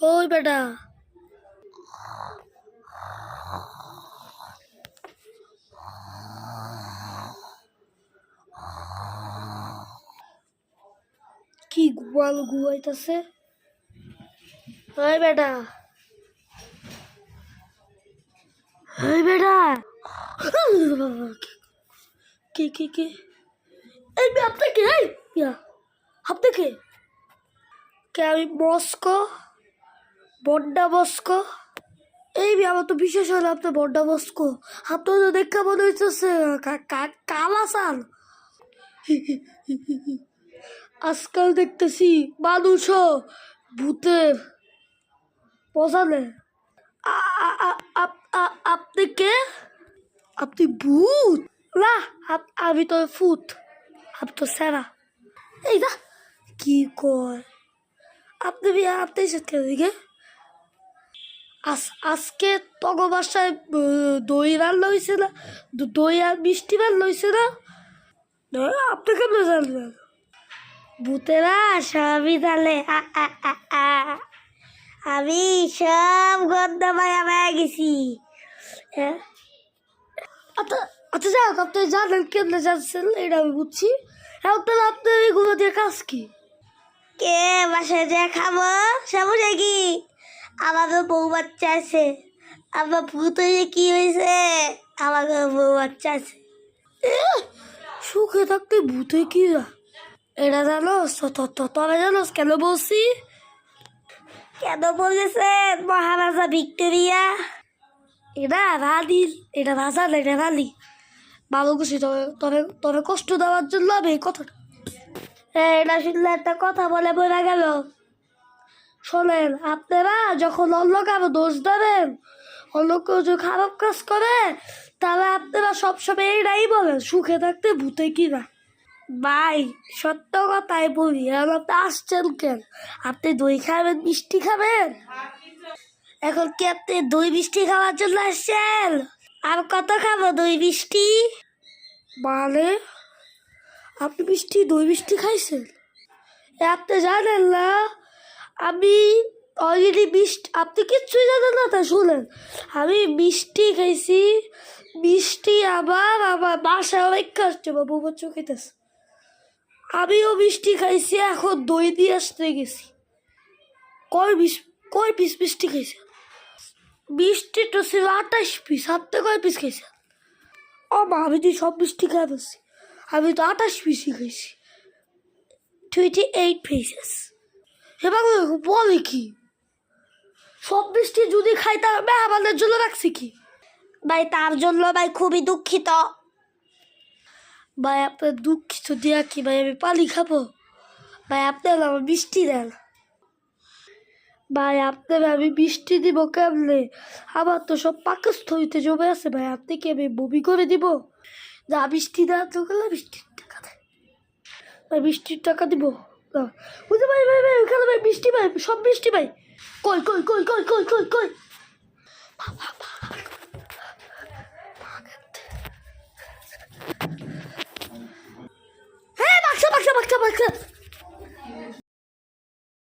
ওই বেটা কি গোয়াল গুয়াইতেছে ওই বেটা ওই বেটা কি কি কি এই বে আপনি কে এই ইয়া আপনি কে কে আমি মস্কো বড্ডা মস্কো এই আমার তো বিশেষ হলো আপনার বড্ডা মস্কো আপনার তো দেখা মনে হইতেছে কালা সাল আজকাল দেখতেছি মানুষও ভূতের পচালে আপনি কে? আপনি ভূত? না আমি তো ফুত আপনি তো সেরা এই না, কি কয়? আপনি আপনি কেন এদিকে? আজ আজকে তগ বাসায় দই রান্না হয়েছে না? দই আর মিষ্টি রান্না হয়েছে না? না, আপনি কেমন জানলেন? ভূতেরা সবই জানে। আমি সব গন্ধ পায়া পায়া গেছি আচ্ছা আচ্ছা যাই হোক আপনি জানেন কেমনে জানছেন এটা আমি বুঝছি। এখন তাহলে আপনার এগুলো দিয়ে কাজ কি? কে বাসায় যে খাব সমস্যা কি? আমাকে বউ বাচ্চা আছে। আমার ভূত হয়ে কি হয়েছে? আমাকে বউ বাচ্চা আছে। সুখে থাকতে ভূতে কি এটা জানোস তবে জানোস কেন বলছি? কেন বলেছেন মহারাজা ভিক্টোরিয়া? এটা রানী এটা রাজা না এটা রানী। বাবু খুশি তবে তবে তবে কষ্ট দেওয়ার জন্য আমি এই কথাটা হ্যাঁ এটা শুনলে একটা কথা বলে বোঝা গেল। শোনেন, আপনারা যখন অন্য কারও দোষ দেবেন, অন্য কেউ খারাপ কাজ করে, তাহলে আপনারা সবসময় এটাই বলেন, সুখে থাকতে ভূতে কি না। ভাই, সত্য কথাই বলি, এখন আপনি আসছেন কেন? আপনি দই খাবেন, মিষ্টি খাবেন? এখন কি আপনি দই, মিষ্টি খাওয়ার জন্য আসছেন? আর কত খাব দই, মিষ্টি? মানে? আপনি মিষ্টি, দই, মিষ্টি খাইছেন? আপনি জানেন না আমি অলরেডি মিষ্টি, আপনি কিচ্ছুই জানেন না, তা শুনেন। আমি মিষ্টি খাইছি, মিষ্টি আবার আমার বাসায় অনেক আসছে বা বউ বাচ্চা খাইতেছে। আমিও মিষ্টি খাইছি, এখন দই দিয়ে আসতে গেছি। কয় বিশ কয় পিস মিষ্টি খাইছে? মিষ্টি তো ছিল আঠাশ পিস আপনি কয় পিস খাইছেন ও মা, আমি তো সব মিষ্টি খাই ফেলছি আমি তো আঠাশ পিসই খাইছি। টোয়েন্টি এইট পিসেস এবার বলে কি? সব মিষ্টি যদি খাই তাহলে আমাদের জন্য রাখছি কি? ভাই তার জন্য ভাই খুবই দুঃখিত। ভাই আপনার দুঃখিত দিয়া কি? ভাই আমি পানি খাব। ভাই আপনার আমার মিষ্টি দেন। ভাই আপনার আমি মিষ্টি দিব কেমনে? আমার তো সব পাকস্থলিতে জমে আছে। ভাই আপনি কি আমি বমি করে দিব? যা মিষ্টি দেওয়ার তো গেলে মিষ্টির টাকা দেয় ভাই মিষ্টির টাকা দিব। বুঝতে ভাই ভাই ভাই, ওখানে ভাই মিষ্টি ভাই, সব মিষ্টি ভাই। কই কই কই কই কই কই কই? হ্যাঁ